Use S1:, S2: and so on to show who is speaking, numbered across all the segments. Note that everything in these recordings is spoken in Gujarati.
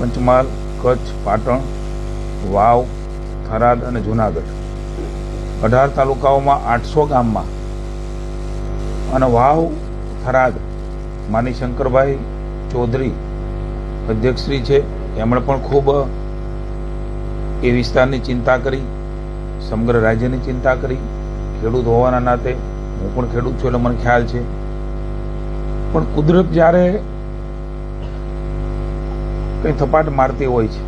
S1: પંચમહાલ, કચ્છ, પાટણ, વાવ, થરાદ અને જુનાગઢ. અઢાર તાલુકાઓમાં આઠસો ગામમાં. અને વાવ, થરાદ, માની શંકરભાઈ ચૌધરી અધ્યક્ષશ્રી છે. એમણે પણ ખૂબ એ વિસ્તારની ચિંતા કરી, સમગ્ર રાજ્યની ચિંતા કરી. ખેડૂત હોવાના નાતે હું પણ ખેડૂત છું એટલે મને ખ્યાલ છે. પણ કુદરત જ્યારે કંઈ થપાટ મારતી હોય છે.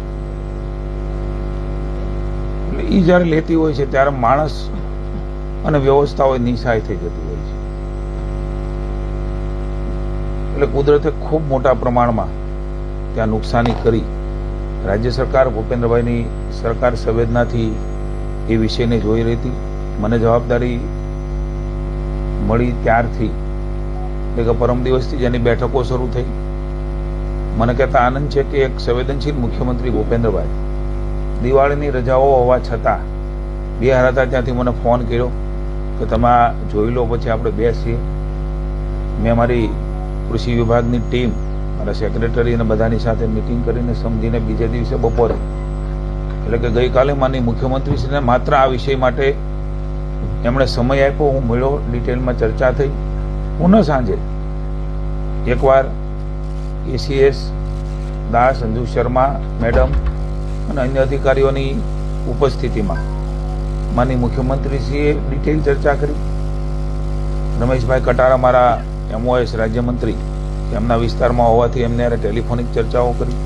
S1: એટલે એ જ્યારે લેતી હોય છે ત્યારે માણસ અને વ્યવસ્થાઓ નિશાય થઈ જતી હોય છે. એટલે કુદરતે ખૂબ મોટા પ્રમાણમાં ત્યાં નુકસાની કરી. રાજ્ય સરકાર ભૂપેન્દ્રભાઈની સરકાર સંવેદનાથી એ વિષયને જોઈ રહી. હતી મને જવાબદારી મળી ત્યારથી. એટલે કે પરમ દિવસથી જેની બેઠકો શરૂ થઈ. મને કહેતા આનંદ છે કે એક સંવેદનશીલ મુખ્યમંત્રી ભૂપેન્દ્રભાઈ. દિવાળીની રજાઓ હોવા છતાં બિહાર હતા ત્યાંથી મને ફોન કર્યો કે તમે જોઈ લો પછી આપણે બેસીએ. મેં મારી કૃષિ વિભાગની ટીમ, મારા સેક્રેટરી અને બધાની સાથે મિટિંગ કરીને સમજીને બીજે દિવસે બપોરે, એટલે કે ગઈકાલે માની મુખ્યમંત્રીશ્રીને માત્ર આ વિષય માટે એમણે સમય આપ્યો, હું મળ્યો ડિટેલમાં ચર્ચા થઈ. પુનઃ સાંજે એકવાર એસીએસ, દાસ, સંજુ શર્મા, મેડમ અને અન્ય અધિકારીઓની ઉપસ્થિતિમાં માની મુખ્યમંત્રીશ્રીએ ડિટેલ ચર્ચા કરી. રમેશભાઈ કટારા મારા એમઓએસ રાજ્યમંત્રી, એમના વિસ્તારમાં હોવાથી એમને ટેલિફોનિક ચર્ચાઓ કરી.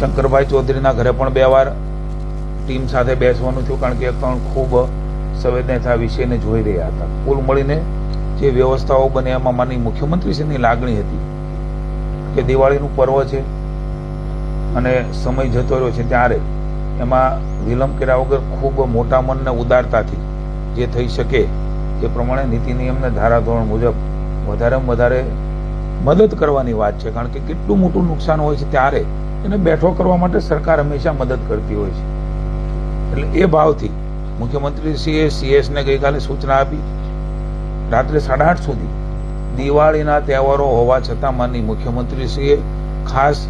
S1: શંકરભાઈ ચૌધરીના ઘરે પણ બે વાર ટીમ સાથે બેસવાનું થયું કારણ કે પણ ખૂબ સંવેદનતા વિષયને જોઈ રહ્યા હતા. કુલ મળીને જે વ્યવસ્થાઓ બને એમાં માની મુખ્યમંત્રીશ્રીની લાગણી હતી કે દિવાળીનું પર્વ છે અને સમય જતો રહ્યો છે ત્યારે એમાં વિલંબ કર્યા વગર ખૂબ મોટા મનને ઉદારતાથી જે થઈ શકે એ પ્રમાણે નીતિ નિયમને ધારાધોરણ મુજબ વધારેમાં વધારે મદદ કરવાની વાત છે. કારણ કે કેટલું મોટું નુકસાન હોય છે ત્યારે એને બેઠો કરવા માટે સરકાર હંમેશા મદદ કરતી હોય છે. એટલે એ ભાવથી મુખ્યમંત્રીશ્રીએ સીએસને ગઈકાલે સૂચના આપી રાત્રે સાડા આઠ સુધી. દિવાળીના તહેવારો હોવા છતાં માનની મુખ્યમંત્રીશ્રીએ ખાસ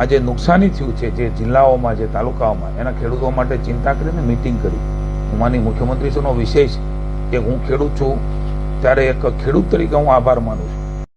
S1: આ જે નુકસાની થયું છે જે જિલ્લાઓમાં, જે તાલુકાઓમાં. એના ખેડૂતો માટે ચિંતા કરીને મિટિંગ કરી. હું માની મુખ્યમંત્રીશ્રીનો વિષય છે કે હું ખેડૂત છું, ત્યારે એક ખેડૂત તરીકે હું આભાર માનું છું.